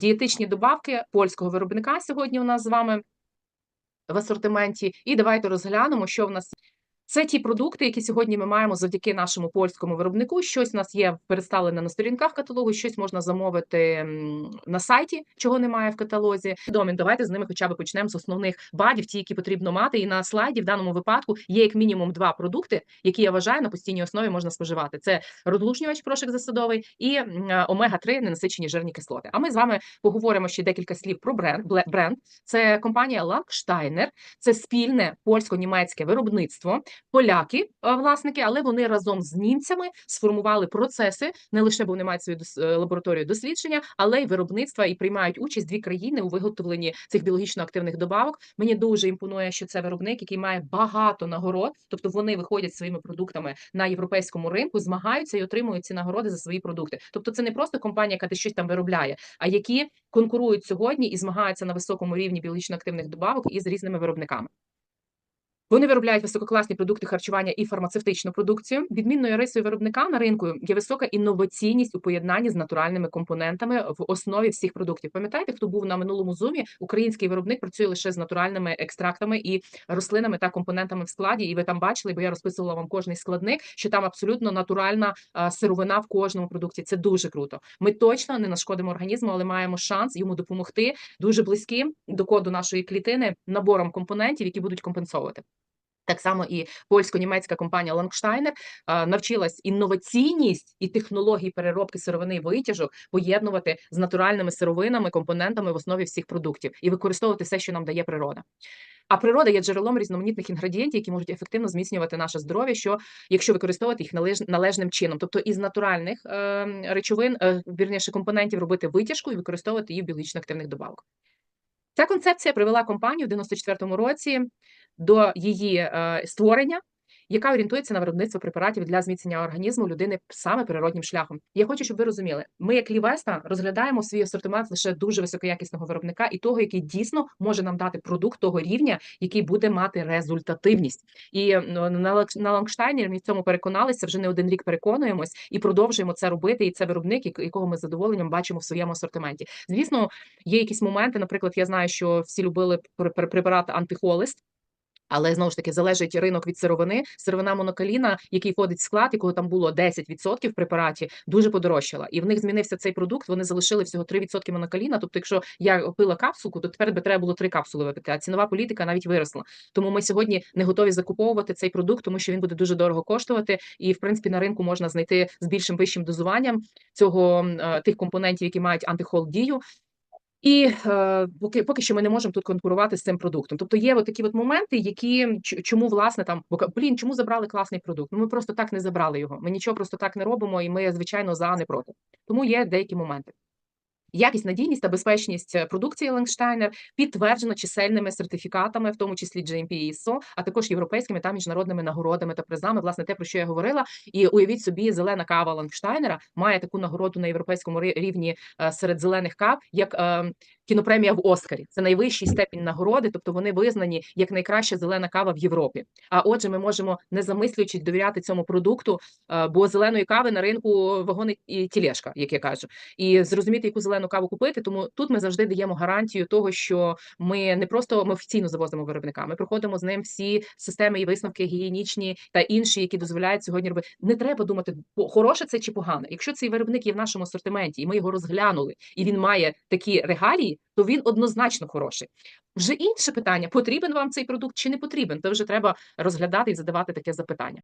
Дієтичні добавки польського виробника сьогодні у нас з вами в асортименті. І давайте розглянемо, що в нас. Це ті продукти, які сьогодні ми маємо завдяки нашому польському виробнику. Щось у нас є представлене на сторінках каталогу, щось можна замовити на сайті, чого немає в каталозі. Домін, давайте з ними хоча б почнемо з основних бадів, ті, які потрібно мати. І на слайді в даному випадку є як мінімум два продукти, які я вважаю на постійній основі можна споживати. Це розлучнювач порошок засадовий і омега 3 ненасичені жирні кислоти. А ми з вами поговоримо ще декілька слів про бренд. Бренд. Це компанія Lacksteiner, це спільне польсько-німецьке виробництво. Поляки, е, власники, але вони разом з німцями сформували процеси не лише бо вони мають свою е, лабораторію дослідження, але й виробництва і приймають участь дві країни у виготовленні цих біологічно активних добавок. Мені дуже імпонує, що це виробник, який має багато нагород, тобто вони виходять своїми продуктами на європейському ринку, змагаються і отримують ці нагороди за свої продукти. Тобто, це не просто компанія, яка щось там виробляє, а які конкурують сьогодні і змагаються на високому рівні біологічно активних добавок із різними виробниками. Вони виробляють висококласні продукти харчування і фармацевтичну продукцію. Відмінною рисою виробника на ринку є висока інноваційність у поєднанні з натуральними компонентами в основі всіх продуктів. Пам'ятаєте, хто був на минулому зумі? Український виробник працює лише з натуральними екстрактами і рослинами та компонентами в складі. І ви там бачили, бо я розписувала вам кожний складник, що там абсолютно натуральна сировина в кожному продукті. Це дуже круто. Ми точно не нашкодимо організму, але маємо шанс йому допомогти дуже близьким до коду нашої клітини набором компонентів, які будуть компенсовувати. Так само і польсько-німецька компанія а, навчилась інноваційність і технології переробки сировини і витяжок поєднувати з натуральними сировинами, компонентами в основі всіх продуктів і використовувати все, що нам дає природа. А природа є джерелом різноманітних інгредієнтів, які можуть ефективно зміцнювати наше здоров'я, що якщо використовувати їх належ- належним чином, тобто із натуральних е, речовин, е, вірніше компонентів робити витяжку і використовувати її в біологічно активних добавок. Ця концепція привела компанію в 94-му році до її е, створення, яка орієнтується на виробництво препаратів для зміцнення організму людини саме природнім шляхом. Я хочу, щоб ви розуміли, ми, як Лівеста, розглядаємо свій асортимент лише дуже високоякісного виробника і того, який дійсно може нам дати продукт того рівня, який буде мати результативність. І ну, на Лангштайні ми в цьому переконалися. Вже не один рік переконуємось і продовжуємо це робити. І це виробник, якого ми з задоволенням бачимо в своєму асортименті. Звісно, є якісь моменти. Наприклад, я знаю, що всі любили пр- пр- препарат антихолест. Але знову ж таки залежить ринок від сировини. Сировина монокаліна, який входить в склад, якого там було 10% в препараті, дуже подорожчала. І в них змінився цей продукт. Вони залишили всього 3% монокаліна. Тобто, якщо я пила капсулку, то тепер би треба було три капсули випити. А цінова політика навіть виросла. Тому ми сьогодні не готові закуповувати цей продукт, тому що він буде дуже дорого коштувати. І в принципі на ринку можна знайти з більшим вищим дозуванням цього е, тих компонентів, які мають антихол дію. І е, поки поки що ми не можемо тут конкурувати з цим продуктом. Тобто є от такі от моменти, які чому власне там блін, чому забрали класний продукт? Ну ми просто так не забрали його. Ми нічого просто так не робимо, і ми звичайно за не проти. Тому є деякі моменти. Якість, надійність та безпечність е, продукції Langsteiner підтверджено чисельними сертифікатами, в тому числі GMP ISO, а також європейськими та міжнародними нагородами та призами. Власне, те про що я говорила. І уявіть собі, зелена кава Лангштайнера має таку нагороду на європейському рівні е, серед зелених кав, як е, кінопремія в Оскарі. Це найвищий степінь нагороди, тобто вони визнані як найкраща зелена кава в Європі. А отже, ми можемо не замислюючись довіряти цьому продукту, бо зеленої кави на ринку вагони і тілешка, як я кажу і зрозуміти, яку зелену каву купити. Тому тут ми завжди даємо гарантію того, що ми не просто ми офіційно завозимо виробника. Ми проходимо з ним всі системи і висновки гігієнічні та інші, які дозволяють сьогодні робити. Не треба думати, хороше це чи погане. Якщо цей виробник є в нашому асортименті, і ми його розглянули, і він має такі регалії, то він однозначно хороший. Вже інше питання: потрібен вам цей продукт чи не потрібен? То вже треба розглядати і задавати таке запитання.